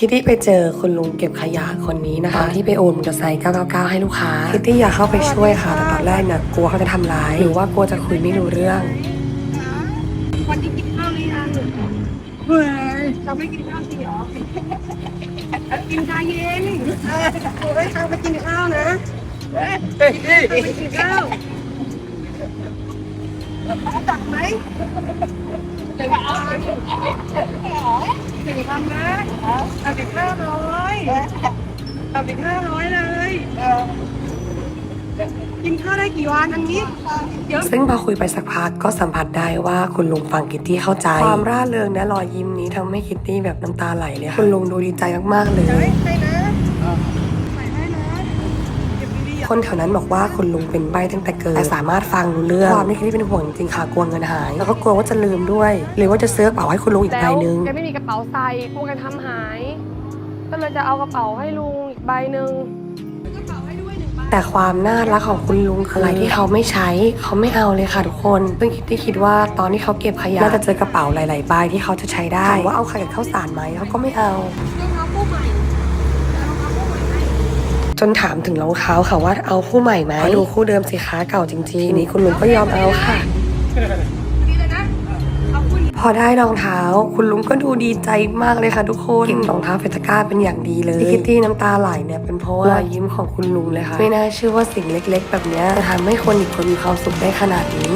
คิตตี้ไปเจอคุณลุงเก็บขยะคนนี้นะคะที่ไปโอนมอเตอร์ไซค์999 ให้ลูกค้า คิตตี้อยากเข้าไปช่วยค่ะ แต่ตอนแรกเนี่ยกลัวเขาจะทำร้าย หรือว่ากลัวจะคุยไม่รู้เรื่องวันนี้กินข้าวหรือยังเฮ้ยเราไม่กินข้าวจริงเหรอกินชาเย็นโอ้ยข้าวไปกินข้าวนะไปกินข้าวตักไหมถึงทำนะ เอาไปห้าร้อยเอาไปห้าร้อยเลยกินข้าวได้กี่วันอันนี้เยอะซึ่งพอคุยไปสักพักก็สัมผัสได้ว่าคุณลุงฟังคิตตี้เข้าใจ ความร่าเริงและรอยยิ้มนี้ทำให้คิตตี้แบบน้ำตาไหลเลยค่ะคุณลุงดูดีใจมากๆเลย คนแถวนั้นบอกว่าคุณลุงเป็นใบตั้งแต่เกิดแต่สามารถฟังรู้เรื่องความที่คิตตี้เป็นห่วงจริงๆค่ะกลัวเงินหาย แล้วก็กลัวว่าจะลืมด้วย หรือว่าจะซื้อกระเป๋าให้คุณลุงอีกใบแล้วหนึงแกไม่มีกระเป๋าใส่กลัวแกทำหาย ก็เลยจะเอากระเป๋าให้ลุงอีกใบหนึ่งแต่ความน่ารักของคุณลุงคืออะไรที่เขาไม่ใช้เขาไม่เอาเลยค่ะทุกคนซึ่งคิตตี้คิดว่าตอนที่เขาเก็บขยะน่าจะเจอกระเป๋าหลายๆใบที่เขาจะใช้ได้ถามว่าเอาไข่กับข้าวสารไหมเขาก็ไม่เอา จนถามถึงรองเท้าค่ะว่าเอาคู่ใหม่ไหมดูคู่เดิมสิคะเก่าจริงๆทีนี้คุณลุงก็ยอมเอาค่ะ พอได้รองเท้า คุณลุงก็ดูดีใจมากเลยค่ะทุกคนเก็บรองเท้าเฟตก้าเป็นอย่างดีเลยที่คิตตี้น้ำตาไหลเนี่ยเป็นเพราะว่ารอยยิ้มของคุณลุงเลยค่ะ ไม่น่าเชื่อว่าสิ่งเล็ก ๆ แบบเนี้ยจะทำให้คนอีกคนมีความสุขได้ขนาดนี้